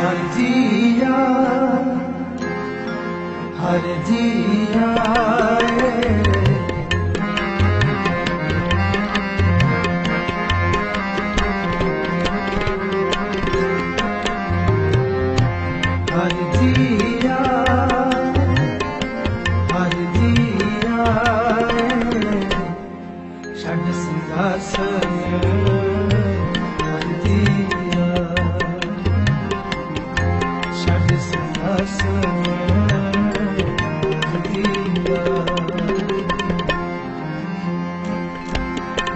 ਹਰ ਜੀਆ ਹਰ ਜੀਆ ਹਰ ਜੀਆ ਹਰ ਜੀਆ ਏ। ਛੱਡ ਸਿੰਘਾਸਨ